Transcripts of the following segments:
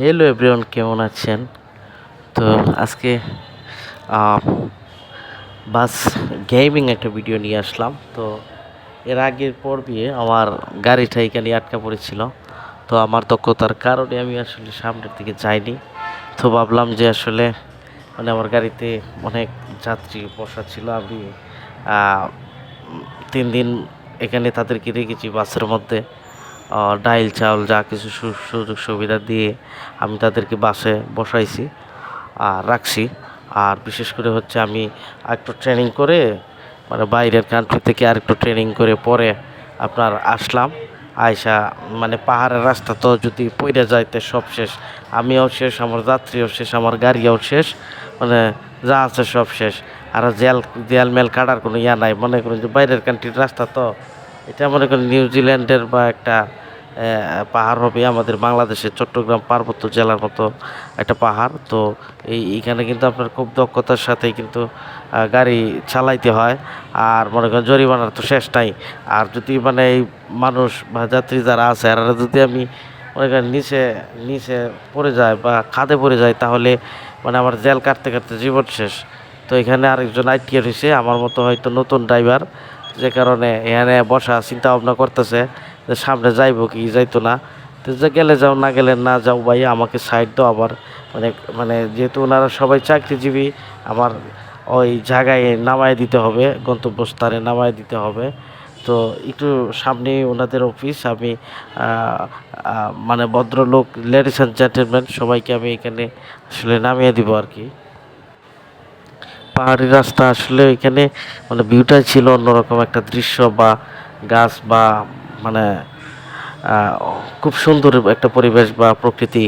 Hello everyone কেমন আছেন? তো আজকে বাস গেমিং একটা ভিডিও নিয়ে আসলাম। তো এর আগের পর্বে আমার গাড়িটা এখানে আটকা পড়েছিল। তো আমার দক্ষতার কারণে আমি আসলে সামনের দিকে যাইনি। তো ভাবলাম যে আসলে মানে আমার গাড়িতে অনেক যাত্রী বসা ছিল। আমি তিন দিন এখানে তাদেরকে রেখেছি বাসের মধ্যে। ডাইল চাউল যা কিছু সুযোগ সুবিধা দিয়ে আমি তাদেরকে বাসে বসাইছি আর রাখছি। আর বিশেষ করে হচ্ছে আমি একটু ট্রেনিং করে মানে বাইরের কান্ট্রি থেকে আর একটু ট্রেনিং করে পরে আপনার আসলাম। আয়সা মানে পাহাড়ের রাস্তা তো যদি পইরে যাইতে সব শেষ, আমিও শেষ, আমার যাত্রীও শেষ, আমার গাড়িও শেষ মানে যা আছে সব শেষ। আর জেল জেল মেল কাটার কোনো ইয়া নাই। মনে করুন যে বাইরের কান্ট্রির রাস্তা তো, এটা মনে করেন নিউজিল্যান্ডের বা একটা পাহাড় হবে আমাদের বাংলাদেশের চট্টগ্রাম পার্বত্য জেলার মতো একটা পাহাড়। তো এই, এইখানে কিন্তু আপনার খুব দক্ষতার সাথে কিন্তু গাড়ি চালাইতে হয়। আর মনে করেন জরিমানার তো শেষ নাই। আর যদি মানে এই মানুষ বা যাত্রী যারা আছে, এরা যদি আমি মনে করেন নিচে নিচে পড়ে যায় বা খাদে পড়ে যায়, তাহলে মানে আমার জেল কাটতে কাটতে জীবন শেষ। তো এখানে আরেকজন আইটিআর হয়েছে আমার মতো হয়তো নতুন ড্রাইভার, যে কারণে এখানে বসা চিন্তা ভাবনা করতেছে। যে সামনে যাইবো কি, যাইতো না। তো যে গেলে যাও, না গেলে না যাও ভাই, আমাকে সাইড দাও আবার। মানে মানে যেহেতু ওনারা সবাই চাকরিজীবী, আমার ওই জায়গায় নামায় দিতে হবে, গন্তব্যস্থানে নামায় দিতে হবে। তো একটু সামনে ওনাদের অফিস আমি মানে ভদ্রলোক লেডিস অ্যান্ড জেন্টেলম্যান সবাইকে আমি এখানে আসলে নামিয়ে দিব আর কি। পাহাড়ি রাস্তা আসলে এখানে মানে ভিউটাই ছিল অন্যরকম একটা দৃশ্য বা গাছ বা মানে খুব সুন্দর একটা পরিবেশ বা প্রকৃতি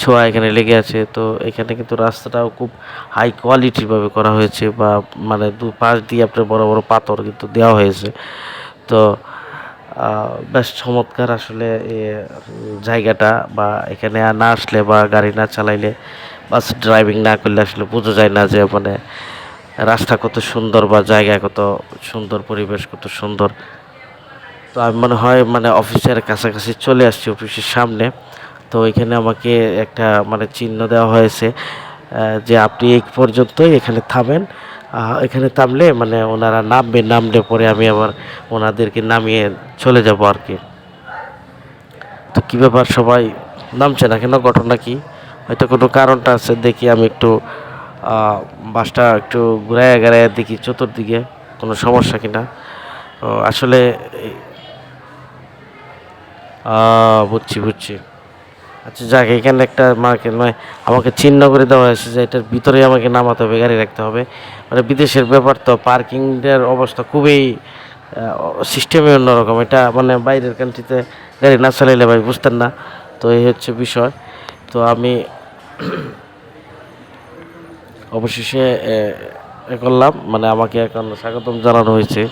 ছোঁয়া এখানে লেগে আছে। তো এখানে কিন্তু রাস্তাটাও খুব হাই কোয়ালিটিভাবে করা হয়েছে বা মানে দু পাশ দিয়ে আপনার বড় বড় পাথর কিন্তু দেওয়া হয়েছে। তো বেশ চমৎকার আসলে জায়গাটা বা এখানে না আসলে বা গাড়ি না চালাইলে বাস ড্রাইভিং না করলে আসলে বোঝা যায় না যে মানে রাস্তা কত সুন্দর বা জায়গা কত সুন্দর, পরিবেশ কত সুন্দর। তো আমি মনে হয় মানে অফিসের কাছাকাছি চলে আসছি অফিসের সামনে। তো এখানে আমাকে একটা মানে চিহ্ন দেওয়া হয়েছে যে আপনি এই পর্যন্তই এখানে থামেন। এখানে থামলে মানে ওনারা নামবে, নামলে পরে আমি আবার ওনাদেরকে নামিয়ে চলে যাব আর কি। তো কী ব্যাপার, সবাই নামছে না? কেন ঘটনা কি? হয়তো কোনো কারণটা আছে, দেখি আমি একটু বাসটা একটু ঘুরাইয়া গেড়াইয়া দেখি চতুর্দিকে, কোনো সমস্যা কিনা আসলে বুঝছি বুঝছি। আচ্ছা যাক, এখানে একটা মার্কেট নয়, আমাকে চিহ্ন করে দেওয়া হয়েছে যে এটার ভিতরে আমাকে নামাতে হবে, গাড়ি রাখতে হবে। মানে বিদেশের ব্যাপার তো পার্কিংয়ের অবস্থা খুবই সিস্টেমই অন্যরকম। এটা মানে বাইরের কান্ট্রিতে গাড়ি না চালাইলে ভাই বুঝতেন না, তো এই হচ্ছে বিষয়। তো আমি অবশেষে এ করলাম। মানে আমাকে এখন স্বাগতম জানানো হয়েছে।